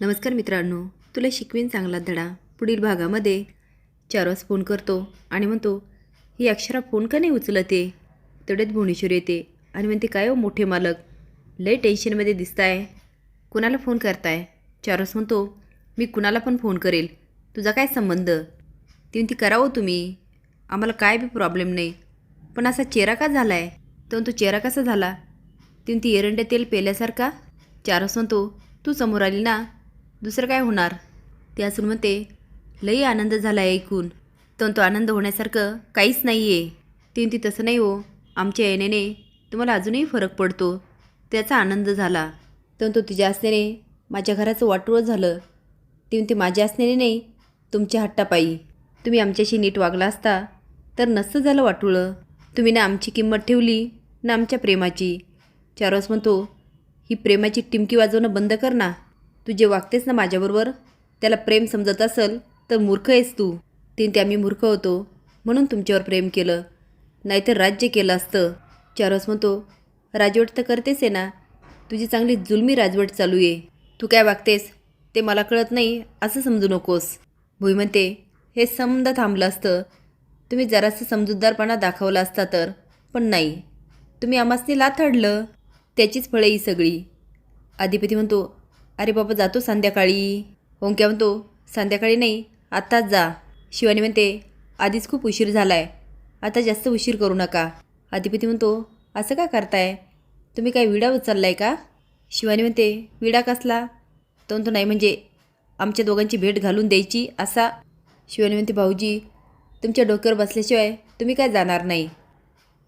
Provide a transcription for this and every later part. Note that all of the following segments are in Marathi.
नमस्कार मित्रांनो तुला शिकवीन चांगला धडा पुढील भागामध्ये. चारवास फोन करतो आणि म्हणतो ही अक्षरा फोन का नाही उचलत? आहे तेवढ्यात भुवनेश्वर येते आणि म्हणते काय हो मोठे मालक लय टेन्शनमध्ये दिसताय. कुणाला फोन करताय? चारवास म्हणतो मी कुणाला पण फोन करेल. तुझा काय संबंध? ती म्हणती करावं हो तुम्ही. आम्हाला काय बी प्रॉब्लेम नाही. पण असा चेहरा का झाला आहे तर तो चेहरा कसा झाला? ती म्हणती एरंड्या तेल पेल्यासारखा. चारस म्हणतो तू समोर आली ना दुसरं काय होणार? ते असून म्हणते लई आनंद झाला आहे ऐकून. तर तो आनंद होण्यासारखं काहीच नाही आहे ती तसं नाही हो. आमच्या येण्याने तुम्हाला अजूनही फरक पडतो. त्याचा आनंद झाला. तर तो तुझ्या असण्याने माझ्या घराचं वाटोळं झालं. ती म्हणते माझ्या असण्याने नाही तुमच्या हट्टापायी. तुम्ही आमच्याशी नीट वागला असता तर नसतं झालं वाटोळं तुम्ही ना आमची किंमत ठेवली ना आमच्या प्रेमाची. चारोस म्हणतो ही प्रेमाची टिमकी वाजवणं बंद कर ना. तू जे वागतेस ना माझ्याबरोबर त्याला प्रेम समजत असेल तर मूर्ख आहेस तू. तीन ते आम्ही मूर्ख होतो म्हणून तुमच्यावर प्रेम केलं. नाहीतर राज्य केलं असतं. चारवास म्हणतो राजवट तर करतेस आहे ना. तुझी चांगली जुलमी राजवट चालू आहे. तू काय वागतेस ते मला कळत नाही असं समजू नकोस. भुई म्हणते हे समद थांबलं असतं. तुम्ही जरासं समजूतदारपणा दाखवला असता तर पण नाही. तुम्ही आमासने लाथाडलं. त्याचीच फळे ही सगळी. अधिपती म्हणतो अरे बाबा जातो संध्याकाळी. हो ओंक्या म्हणतो संध्याकाळी नाही आत्ताच जा. शिवानी म्हणते आधीच खूप उशीर झाला आहे आता जास्त उशीर करू नका. अधिपती म्हणतो असं का करताय? तुम्ही काय विडा उचललाय का? शिवानी म्हणते विडा कसला? तो म्हणतो नाही म्हणजे आमच्या दोघांची भेट घालून द्यायची असा. शिवानी म्हणते भाऊजी तुमच्या डोक्यावर बसल्याशिवाय तुम्ही काय जाणार नाही.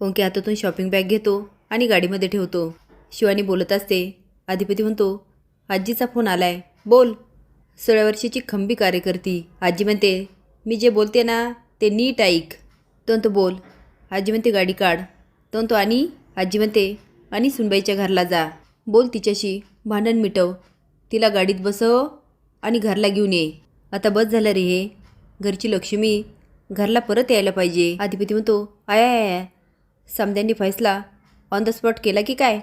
हो ओंके हातातून शॉपिंग बॅग घेतो आणि गाडीमध्ये ठेवतो. शिवानी बोलत असते अधिपती म्हणतो आजीचा फोन आलाय. बोल. सोळा वर्षाची खंबी कार्यकर्ती. आजी म्हणते मी जे बोलते ना ते नीट ऐक. तोन तो बोल. आजी म्हणते गाडी काढ. तोन तो आणि? आजी म्हणते आणि सुनबाईच्या घरला जा. बोल तिच्याशी भांडण मिटव. तिला गाडीत बसव आणि घरला घेऊन ये. आता बस झालं रे हे. घरची लक्ष्मी घरला परत यायला पाहिजे. अधिपती म्हणतो आया आया आय. समद्यांनी फैसला. ऑन द स्पॉट केला की काय?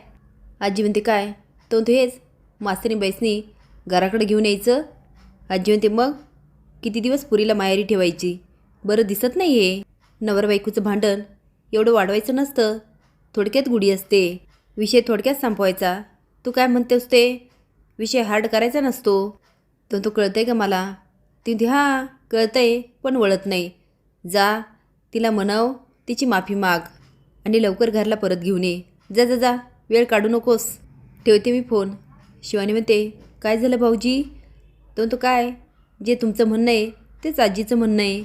आजी म्हणते काय? तो हेच मास्तरी बाईसनी घराकडे घेऊन यायचं? आजी म्हणते मग किती दिवस पुरीला मायारी ठेवायची? बरं दिसत नाही आहे नवर बायकोचं भांडण एवढं वाढवायचं नसतं. थोडक्यात गुढी असते. विषय थोडक्यात संपवायचा. तू काय म्हणतेस ते? विषय हार्ड करायचा नसतो. तो तो कळतंय का मला? ती म्हणते हां कळतंय पण वळत नाही. जा तिला म्हणाव तिची माफी माग आणि लवकर घरला परत घेऊन ये. जा जा जा वेळ काढू नकोस. ठेवते मी फोन. शिवानी म्हणते काय झालं भाऊजी? तो तो काय? जे तुमचं म्हणणं आहे तेच आजीचं म्हणणं आहे.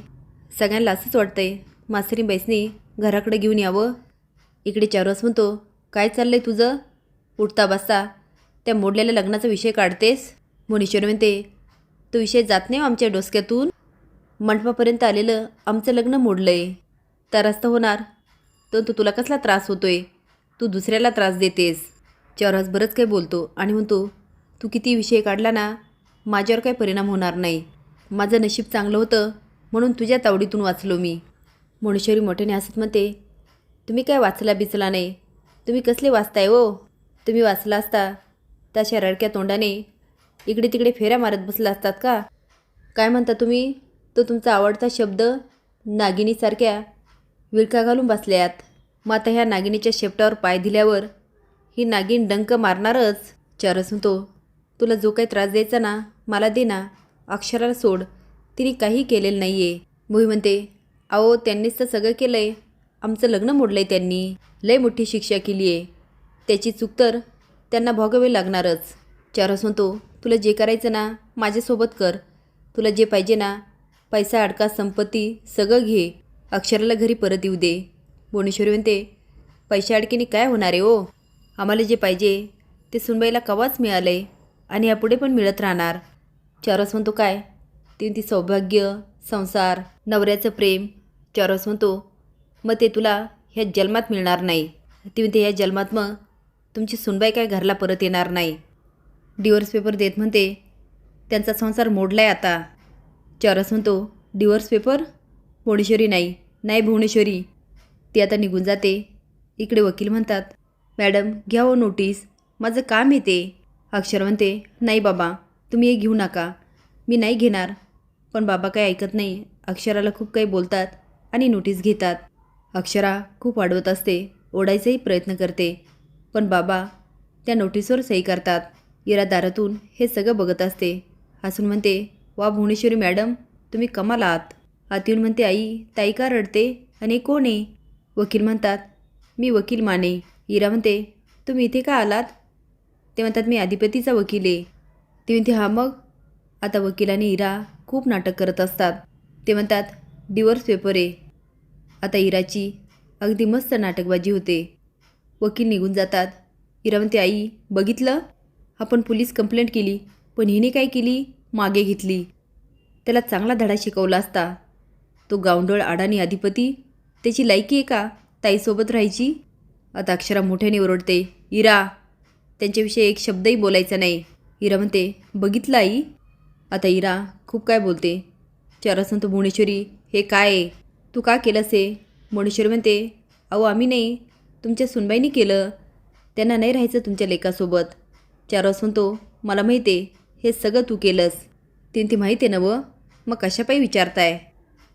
सगळ्यांना असंच वाटतं आहे मास्तरी बाईसनी घराकडे घेऊन यावं. इकडे चारवास म्हणतो काय चाललं आहे तुझं? उठता बसता. त्या मोडलेल्या लग्नाचा विषय काढतेस? मुनीश्वर म्हणते तो विषय जात नाही हो आमच्या डोसक्यातून. मंडपापर्यंत आलेलं आमचं लग्न मोडलं आहे तर असतं होणार. तर तो तुला कसला त्रास होतोय? तू दुसऱ्याला त्रास देतेस. चारवास बरंच काही बोलतो आणि म्हणतो तू किती विषय काढला ना माझ्यावर काही परिणाम होणार नाही. माझं नशीब चांगलं होतं म्हणून तुझ्या तावडीतून वाचलो मी. मुणेश्वरी मोठ्याने हसत म्हणते तुम्ही काय वाचला बिचला नाही? तुम्ही कसले वाचताय ओ तुम्ही वाचला असता त्या रडक्या तोंडाने इकडे तिकडे फेऱ्या मारत बसला असतात का? काय म्हणता तुम्ही? तो तुमचा आवडता शब्द नागिनीसारख्या विळखा घालून बसल्यात. मग आता ह्या नागिनीच्या शेपटावर पाय दिल्यावर ही नागिन डंक मारणारच. चारस म्हणतो तुला जो काही त्रास द्यायचा ना मला दे ना. अक्षराला सोड. तिने काही केलेलं नाही आहे भुई म्हणते अहो त्यांनीच तर सगळं केलं आहे आमचं लग्न मोडलं आहे त्यांनी. लय मोठी शिक्षा केली आहे त्याची चूक तर त्यांना भोगावी लागणारच. चारस म्हणतो तुला जे करायचं ना माझ्यासोबत कर. तुला जे पाहिजे ना पैसा अडका संपत्ती सगळं घे. अक्षराला घरी परत येऊ दे. भुवनेश्वरी म्हणते पैशा अडकीने काय होणार आहे ओ आम्हाला जे पाहिजे ते सुनबाईला कवाच मिळालं आहे आणि यापुढे पण मिळत राहणार. चारस म्हणतो काय? ती ती सौभाग्य संसार नवऱ्याचं प्रेम. चारस म्हणतो मग ते तुला ह्या जन्मात मिळणार नाही. ती म्हणते ह्या जन्मात मग तुमची सुनबाई काय घरला परत येणार नाही. डिवोर्स पेपर देत म्हणते त्यांचा संसार मोडला आहे आता. चारस म्हणतो डिवोर्स पेपर भुवनेश्वरी नाही. नाही भुवनेश्वरी. ती आता निघून जाते. इकडे वकील म्हणतात मॅडम घ्या हो नोटीस. माझं काम येते अक्षर म्हणते नाही बाबा तुम्ही हे घेऊ नका. मी नाही घेणार. पण बाबा काही ऐकत नाही. अक्षराला खूप काही बोलतात आणि नोटीस घेतात. अक्षरा खूप वाढवत असते ओढायचाही प्रयत्न करते. पण बाबा त्या नोटीसवर सही करतात. इरा दारातून हे सगळं बघत असते. हसून म्हणते वा भुवनेश्वरी मॅडम तुम्ही कमाल आहात. आत म्हणते आई ताई का रडते आणि कोण आहे? वकील म्हणतात मी वकील माने. इरा म्हणते तुम्ही इथे का आलात? ते म्हणतात मी अधिपतीचा वकील आहे. ती म्हणते हा मग? आता वकील आणि इरा खूप नाटक करत असतात. ते म्हणतात डिवोर्स पेपर आहे. आता इराची अगदी मस्त नाटकबाजी होते. वकील निघून जातात. इरा म्हणते आई बघितलं? आपण पोलीस कंप्लेंट केली पण हिने काय केली? मागे घेतली. त्याला चांगला धडा शिकवला असता. तो गावंडळ अडाणी अधिपती त्याची लायकी आहे का? ताईसोबत राहायची? आता अक्षरा मोठ्याने ओरडते इरा. त्यांच्याविषयी एक शब्दही बोलायचा नाही. इरा म्हणते बघितलं आई? आता इरा खूप काय बोलते चार संत भुवनेश्वरी हे काय आहे? तू का केलंस हे? भुवनेश्वरी म्हणते अहो आम्ही नाही तुमच्या सुनबाईनी केलं. त्यांना नाही राहायचं तुमच्या लेकासोबत. चार म्हणतो मला माहिती आहे हे सगळं तू केलंस. तीन ती माहिती आहे ना व? मग कशापायी विचारताय?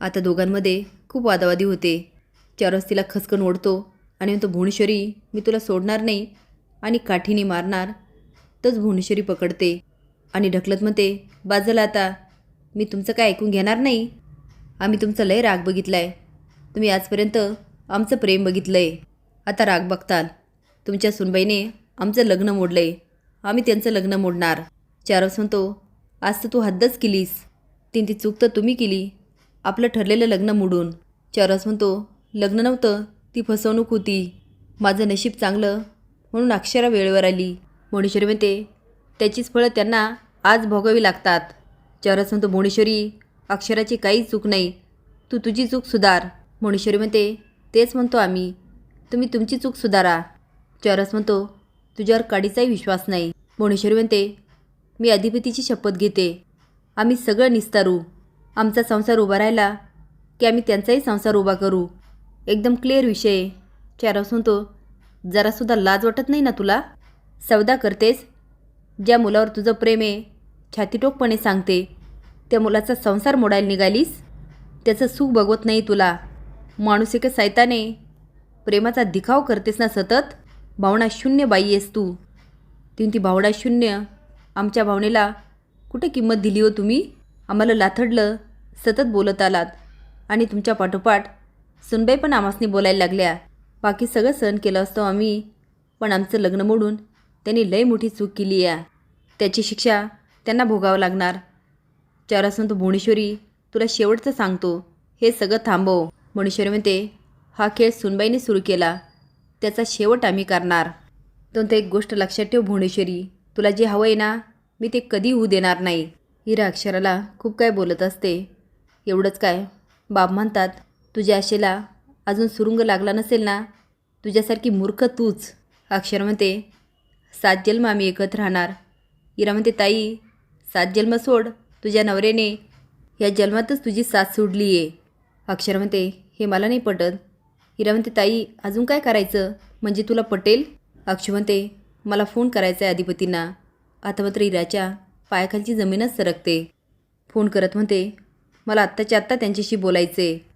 आता दोघांमध्ये खूप वादावादी होते. चारस तिला खसकन ओढतो आणि म्हणतो भुवनेश्वरी मी तुला सोडणार नाही आणि काठीने मारणार. तच भुवनेश्वरी पकडते आणि ढकलत म्हणते बाजला आता मी तुमचं काय ऐकून घेणार नाही? आम्ही तुमचं लय राग बघितला आहे तुम्ही आजपर्यंत आमचं प्रेम बघितलं आहे आता राग बघताल. तुमच्या सुनबाईने आमचं लग्न मोडलं आहे आम्ही त्यांचं लग्न मोडणार. चारस म्हणतो आज तर तू हद्दच केलीस. तीन ती चूक तर तुम्ही केली. आपलं ठरलेलं लग्न मोडून. चारस म्हणतो लग्न नव्हतं. ती फसवणूक होती. माझं नशीब चांगलं म्हणून अक्षरा वेळेवर आली. भुवनेश्वरी म्हणते त्याचीच फळं त्यांना आज भोगावी लागतात. चारस म्हणतो भुवनेश्वरी अक्षराची काहीच चूक नाही. तू तुझी चूक सुधार. भुवनेश्वरी म्हणते तेच म्हणतो आम्ही. तुम्ही तुमची चूक सुधारा. चरस म्हणतो तुझ्यावर काडीचाही विश्वास नाही. भुवनेश्वरी म्हणते मी अधिपतीची शपथ घेते. आम्ही सगळं निस्तारू. आमचा संसार उभा राहिला की आम्ही त्यांचाही संसार उभा करू. एकदम क्लिअर विषय आहे. असून तो जरासुद्धा लाज वाटत नाही ना तुला? सौदा करतेस. ज्या मुलावर तुझं प्रेम आहे छातीटोकपणे सांगते त्या मुलाचा संसार मोडायला निघालीस? त्याचं सुख बघवत नाही तुला. माणूस एका सैताने प्रेमाचा दिखाव करतेस ना सतत? भावना शून्य बाई आहेस तू. तीन ती भावना शून्य आमच्या भावनेला कुठे किंमत दिली हो तुम्ही? आम्हाला लाथडलं सतत बोलत आलात. आणि तुमच्या पाठोपाठ सुनबाई पण आमासनी बोलायला लागल्या. बाकी सगळं सहन केलं असतो आम्ही. पण आमचं लग्न मोडून त्यांनी लय मोठी चूक केली आहे त्याची शिक्षा त्यांना भोगावं लागणार. चारासून तो भुवनेश्वरी तुला शेवटचं सांगतो. हे सगळं थांबव. भुवनेश्वरी म्हणते हा खेळ सुनबाईने सुरू केला. त्याचा शेवट आम्ही करणार. तर एक गोष्ट लक्षात ठेव भुवनेश्वरी. तुला जे हवं आहे ना मी ते कधी होऊ देणार नाही. हिरा अक्षराला खूप काय बोलत असते. एवढंच काय? बाब म्हणतात तुझ्या आशेला अजून सुरुंग लागला नसेल ना? तुझ्यासारखी मूर्ख तूच अक्षर म्हणते. सात जन्म आम्ही एकत्र राहणार. इरा म्हणते ताई सात जन्म सोड तुझ्या नवऱ्याने. या जन्मातच तुझी साथ सोडली आहे अक्षर म्हणते हे मला नाही पटत. हिरा म्हणते ताई अजून काय करायचं? म्हणजे तुला पटेल? अक्षय म्हणते मला फोन करायचा आहे अधिपतींना. आता मात्र हिराच्या पायाखालची जमीनच सरकते. फोन करत म्हणते मला आत्ताच्या आत्ता त्यांच्याशी बोलायचे